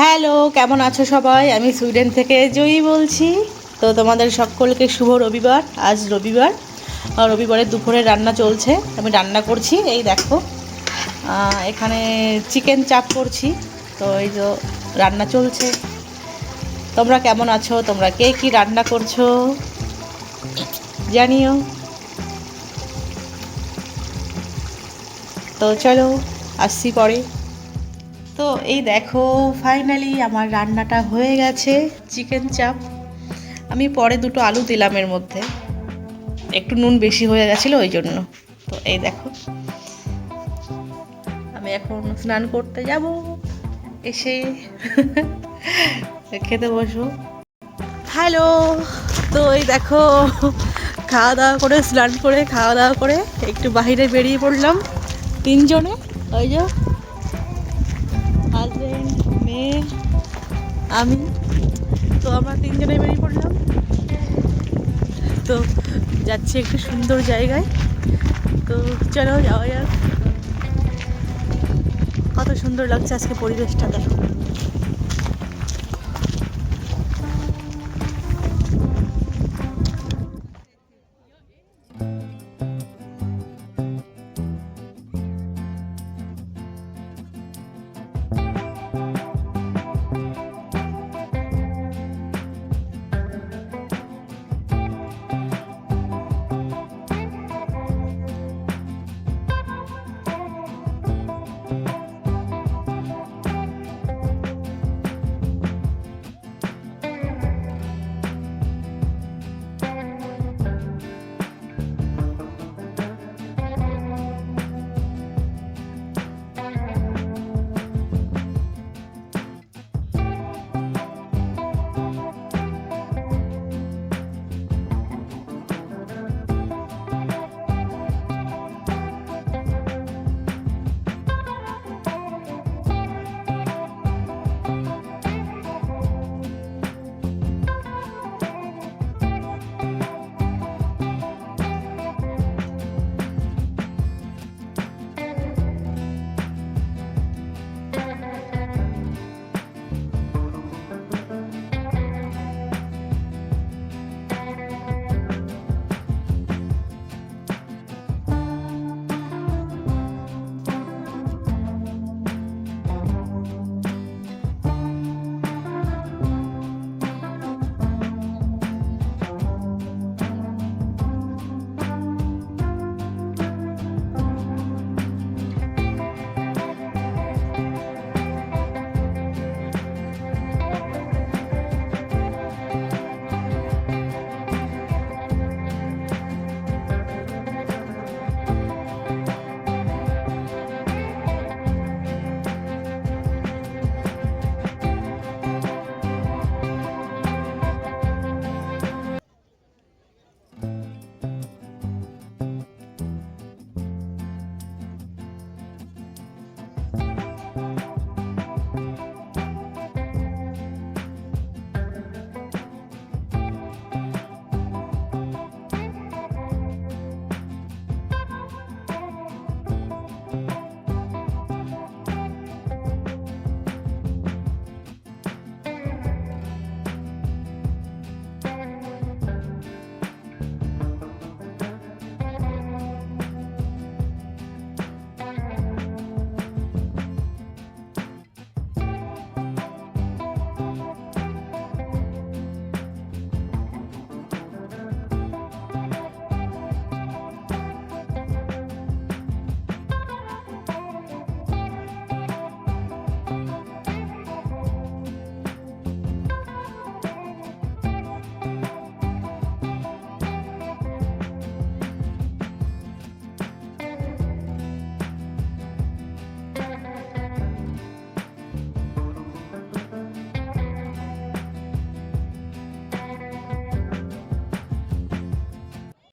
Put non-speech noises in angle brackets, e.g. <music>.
Hello, কেমন আছো সবাই? আমি সুইডেন থেকে জয়ী বলছি। তো তোমাদের সকলকে শুভ রবিবার, আজ রবিবার। রবিবারের দুপুরে রান্না চলছে, আমি রান্না করছি, এই দেখো। এখানে চিকেন চাপ করছি, তো এই যে রান্না চলছে। তোমরা কেমন আছো? তোমরা কে কি রান্না করছ? জানিও। তো চলো, আসছি পরে। তো এই দেখো ফাইনালি আমার রান্নাটা হয়ে গেছে চিকেন চাপ আমি পরে দুটো আলু দিলাম এর মধ্যে। একটু নুন বেশি হয়ে গেছিল ওই জন্য। তো এই দেখো। আমি এখন স্নান করতে যাব। এসে <laughs> খেতে বসবো। হ্যালো, তো এই দেখো, খাওয়া দাওয়া করে, স্নান করে, খাওয়া দাওয়া করে একটু বাইরে বেরিয়ে পড়লাম তিনজনে। ওই যে আমি তো আমরা তিনজনে বেরিয়ে পড়লাম। তো যাচ্ছি একটু সুন্দর জায়গায়। তো চলো যাওয়া যাক। কত সুন্দর লাগছে আজকে পরিবেশটা, দেখো।